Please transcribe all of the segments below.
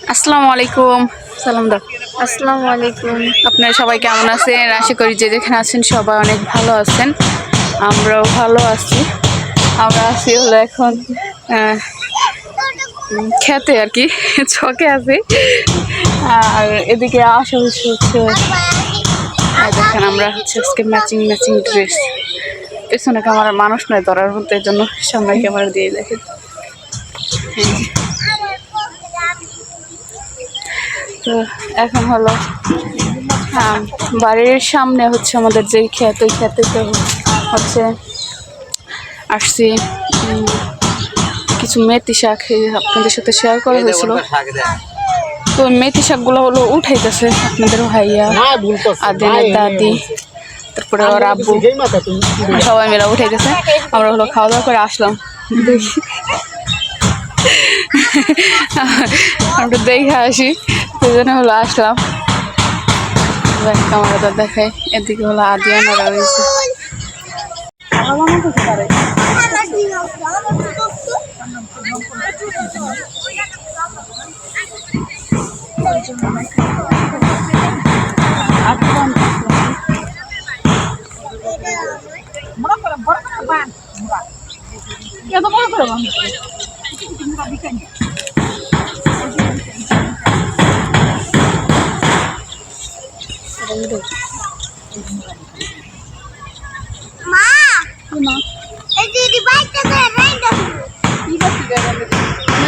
আসসালামু আলাইকুম। সালাম দাও। আসসালামু আলাইকুম। আপনারা সবাই কেমন আছেন? আশা করি যে যেখানে আছেন সবাই অনেক ভালো আছেন। আমরাও ভালো আছি। আমরা আছি হলো এখন খেতে আর কি ছকে আছি। আর এদিকে আশেপাশে হচ্ছে আর দেখেন আমরা হচ্ছে আজকে ম্যাচিং ম্যাচিং ড্রেস পেছনে ক্যামেরা মানুষ নয় ধরার মতো এই জন্য সামনে ক্যামেরা দিয়ে দেখেন। তো এখন হলো হ্যাঁ বাড়ির সামনে হচ্ছে আমাদের যে ক্ষেত ওই খেতে তো হচ্ছে আসছি কিছু মেথি শাক আপনাদের সাথে শেয়ার করা হয়েছিল। তো ওই মেথি শাকগুলো হলো উঠাইতেছে আপনাদের ভাইয়া আদিনের দাদি তারপরে ওর আব্বু সবাই মিলে উঠে গেছে আমরা হলো খাওয়া দাওয়া করে আসলাম। দেখি আমরা দেখে আসি। সেই জন্য হলো আসলাম। ক্যামেরাটা দেখাই এদিকে হলো আদিয়ানারা রয়েছে। মা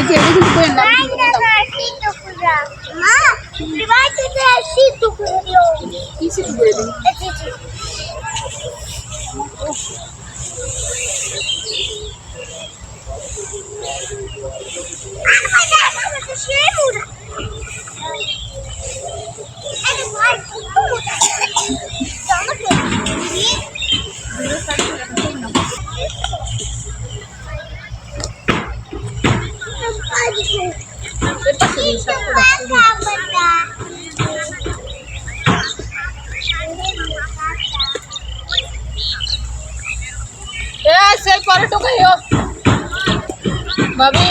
রাইন্ডা শীত কুড়া মা দি বাইকটা ধরে শীত কুড়া দিও কি শীত কুড়া দিও সেই পরে টোকাইও ভাবি।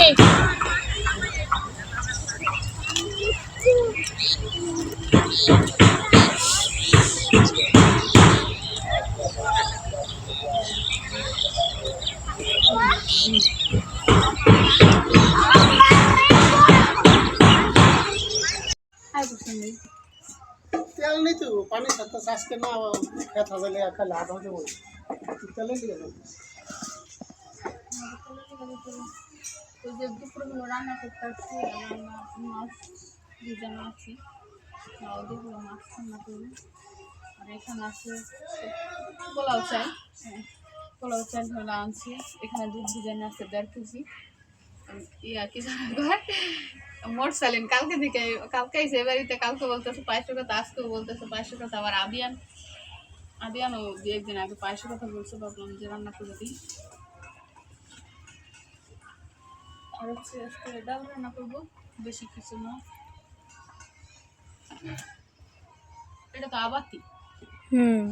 তেল নেই তো পানি সাথে আজকে না খেত লাভ হতে বলে। তেলে যে দুপুরে হলো রান্না করতে আসছি রান্না মাছ ভিজানো আছি। হলো মাছ রান্না করব আর এখানে আছে পোলাও চাল। হ্যাঁ, পোলাও চাল হলো আনছি। এখানে দুধ ভিজানো আছে দেড় কেজি। ইয়া কি মোট সালিন কালকে দিকে কালকে এসে বাড়িতে কালকে বলতেছে পাঁচশো কথা আজকেও বলতেছে পাঁচশো কথা। আবার আবিয়ান আবিয়ানও দু একদিন আগে পাঁচশো কথা বলছে ভাবলাম যে রান্না করে দিই। আর হচ্ছে আজকে ডাল রান্না করব বেশি কিছু না। এটা তো আবাতি। হুম।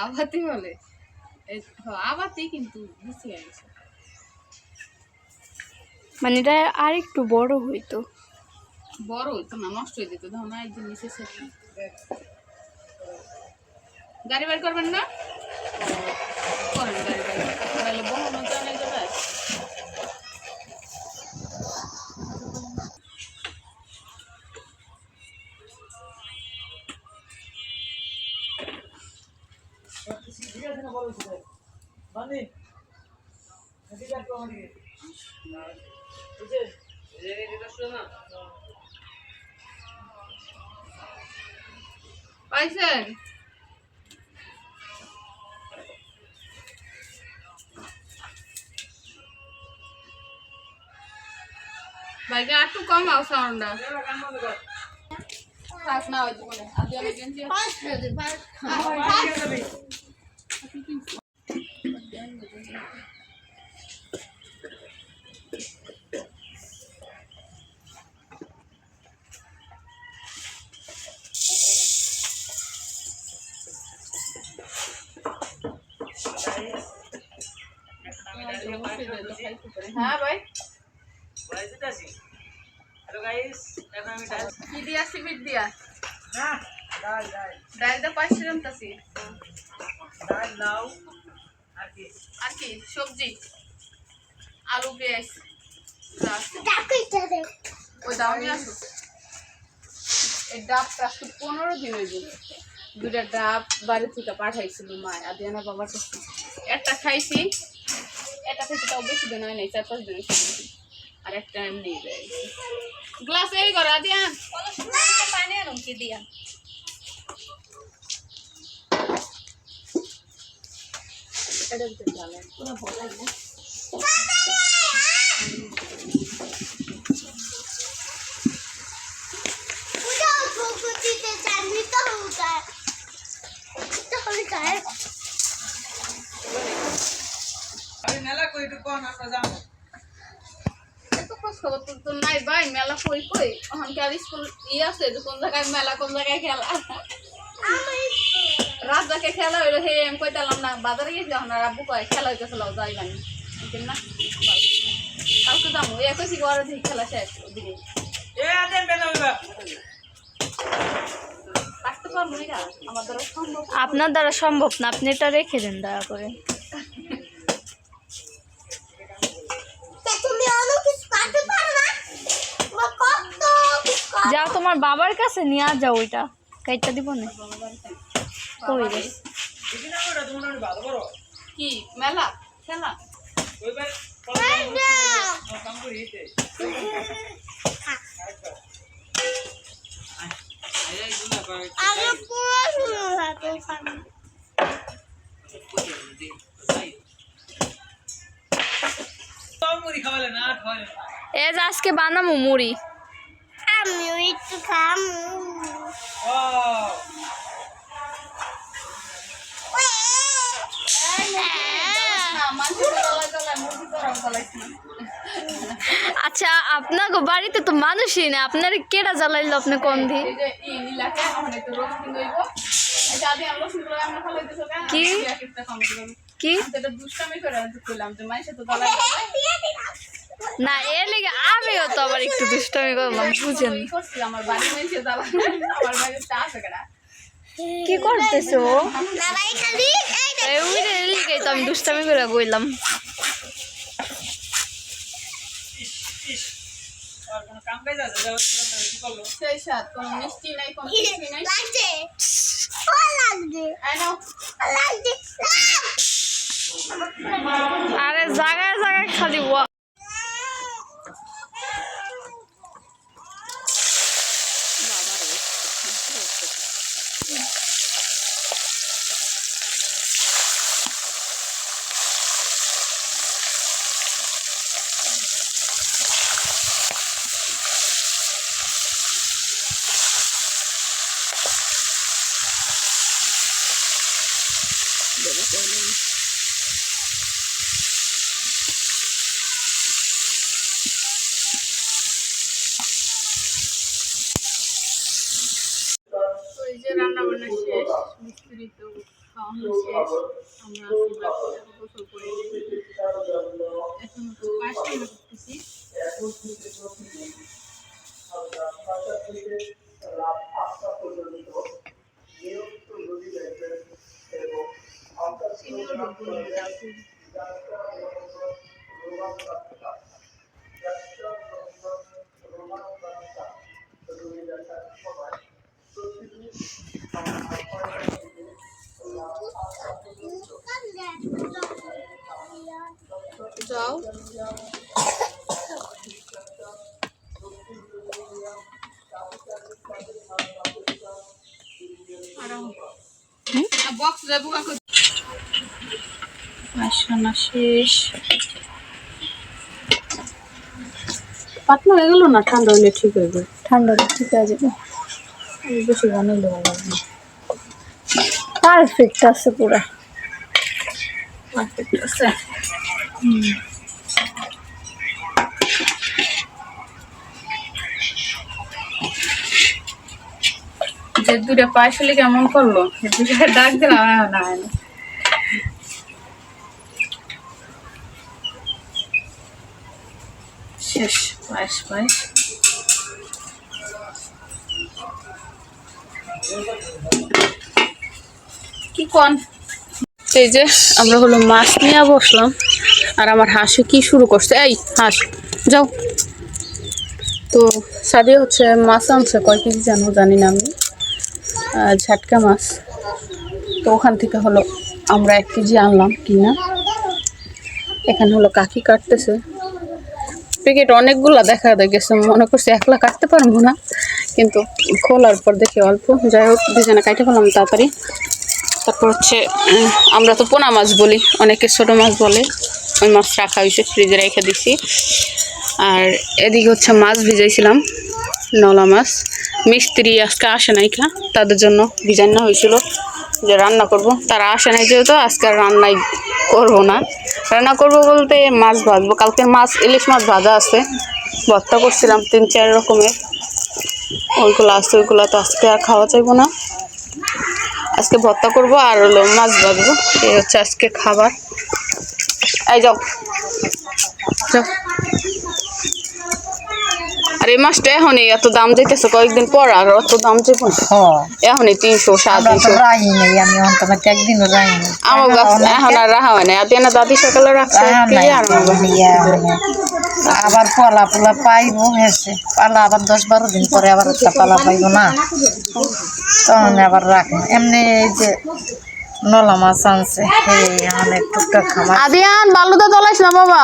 আবাতি বলে? আবাতি কিন্তু বুঝতে গেছে মানে এটা আর একটু বড় হইতো। বড় হইতো না নষ্ট হয়ে যেত। ধরো না একদিন নিচে সেটা গাড়ি বাড়ি করবেন না? পাইছেন ভাইকে আর একটু কম আও সাউন্ডটা। থাক না ওই জীবনে আদি আমি গেঞ্জি হ্যাঁ ভাই কি দিয়া সিমিট দিয়া ডাল দা পাঁচশো রামতাছি আর কি সবজি আলু পেঁয়াজ ওই দাও নিয়ে আসো এই ডাবটা পনেরো দিন হয়ে গেল দুটা ডাব বাড়ি থেকে পাঠাইছিল মা আদিয়ানা বাবার কাছে একটা খাইছি একটা খাইছি তাও বেশি দিন হয় নাই চার পাঁচ দিন হয়েছে আর একটা এমনি গ্লাস এই করো আদিয়ান পানি আনুন কি দিয়া এটা দিতে জানেন পুরো ভালো লাগে উঠাও প্রকৃতিতে জানি তো উঠায় তো উঠায় এত খবর তো তো নাই ভাই মেলা কই কই? এখন স্কুল ই আছে? যে কোন জায়গায় মেলা কোন জায়গায় খেলা? আমি খেলা হইল হে আমি কইতালাম না বাজারে গেছি এখন আর আব্বু কয় খেলা হইতেছিল যাই বানি না কালকে যাব। এ কইছি ঘরে থেকে খেলা শেষ ওদিকে। কাটতে পারব না আমার দ্বারা সম্ভব। আপনার দ্বারা সম্ভব না আপনি এটা রেখে দেন দয়া করে তা তুমি অন্য কিছু কাটতে পারো না তোমার কত কিছু কাট- যাও তোমার বাবার কাছে নিয়ে যাও ওইটা। কাইটা দিব না। কই রে? কি মেলা? খেলা? এই না। আমি পড়াশোনা হাতে খাব। এ যে আজকে বানামু মুড়ি। আচ্ছা আপনাকে বাড়িতে তো মানুষই না। আপনার কেটা জ্বালাইলো আপনি কোন দি এই যে ই নীলাকে এখন একটু রোস্টিং হইব এই যে আদি আমরা রোস্টিং করে আমরা খালাই দিছো কেন কি? কি? না, এর লেগে আমিও তো আবার একটু দুষ্টামি করলাম, বুঝেন। কি করতেছো? আমি দুষ্টামি করে আরে জায়গায় জায়গায় খালি ওয়া- ওই যে রান্না বান্না শেষ মিস্ত্রি তো খাওয়ানো শেষ আমরা গোসল করে এখন পাঁচটা করতেছি না, যাচ্ছি। যাও। যাব রান্না শেষ। পাতলা হয়ে গেল না? ঠান্ডা হলে ঠিক হয়ে যাবে। ঠান্ডা ঠিক আছে আমি বেশি লাগবে পারফেক্ট আছে পুরা আছে। যে দুটা পায়সলি কেমন করল দুটা ডাক দিলাম না না। শেষ পায়েস পায়েস এই যে, আমরা হলো মাছ নিয়ে বসলাম। আর আমার হাঁসে কি শুরু করছে? এই, হাঁস, যাও। তো সাদি হচ্ছে মাছ আনছে, কয় কেজি জানো? জানি না আমি। ঝাটকা মাছ। তো ওখান থেকে হলো আমরা এক কেজি আনলাম কিনা। এখানে হলো কাকি কাটতেছে। প্যাকেট অনেকগুলো দেখা গেছে, মনে করছি একলা কাটতে পারব না। কিন্তু খোলার পর দেখি অল্প। যাই হোক, দুজনে কাটে ফেলাম তাড়াতাড়ি। তারপর হচ্ছে আমরা তো পোনা মাছ বলি, অনেকে ছোটো মাছ বলে। ওই মাছ রাখা হয়েছে, ফ্রিজে রেখে দিছি। আর এদিকে হচ্ছে মাছ ভিজাইছিলাম, নলা মাছ। মিস্ত্রি আজকে আসে নাই খা তাদের জন্য ভিজানো হয়েছিল যে রান্না করব। তারা আসে নাই যেহেতু, আজকে রান্নাই করব না। রান্না করব বলতে মাছ ভাজবো। কালকের মাছ, ইলিশ মাছ ভাজা আছে। ভর্তা করছিলাম, তিন চার রকমের। ওইগুলো আছে ওইগুলো তো আজকে আর খাওয়া চাইব না। আজকে ভর্তা করব আর হলো মাছ ভাজবো এই হচ্ছে আজকে খাবার। এই যাও। যাও। আর এই মাছটা এখনই এত দাম যাইতেছে কয়েকদিন পর আর অত দাম যাইব না। এখনই তিনশো সাড়ে আমরা তিনশো। রাহি রাহি গাছ এখন আর রাখা হয় না দেনা দাদি সকালে রাখছে রাহা আর আবার পলা পোলা পাইবো হেসে পালা আবার দশ বারো দিন পরে আবার একটা পালা পাইবো না। তখন আবার রাখব। এমনি এই যে নলা মাছ আনছে অনেক টুকটাক খামার। আদিয়ান বালুদা তলাইস না বাবা।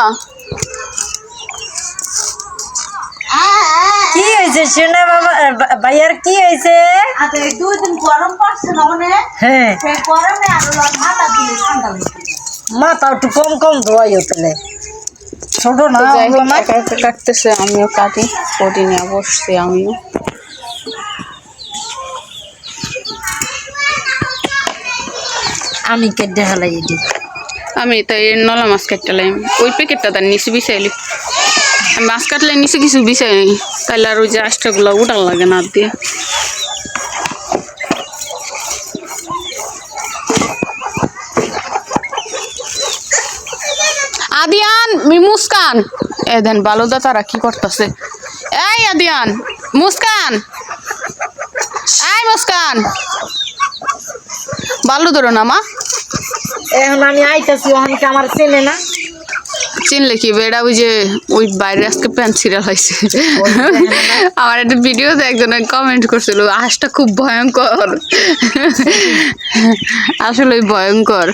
কি হয়েছে শুনে বাবা ভাইয়ার কি হয়েছে? হ্যাঁ। মাথা একটু কম কম ধোয়াই হতলে ছোট না? একা একা কাটতেছে আমিও কাটি কটি নিয়ে বসছি আমিও। আমি কেটে হেলাই দিই। আমি তো এই নলা মাছ কাটলাম ওই প্যাকেটটা তার নিচে বিছাইলি মাছ কাটলে নিচে কিছু বিছাই নি তাহলে আর ওই যে আষ্টাগুলো উঠাল লাগে না দিয়ে আদিয়ান মি মুস্কান। এ দেন বালুদা তারা কি করতেছে? এই আদিয়ান মুস্কান। এই মুস্কান। বালু ধরো না মা। এখন আমি আইতাছি ওখানকে আমার চেনে না? চিনলে কি? বেড়া ওই যে ওই বাইরে আজকে প্যান্ট ছিঁড়া হয়েছে। আমার একটা ভিডিওতে একজন কমেন্ট করছিল হাঁসটা খুব ভয়ঙ্কর। আসলে ভয়ঙ্কর।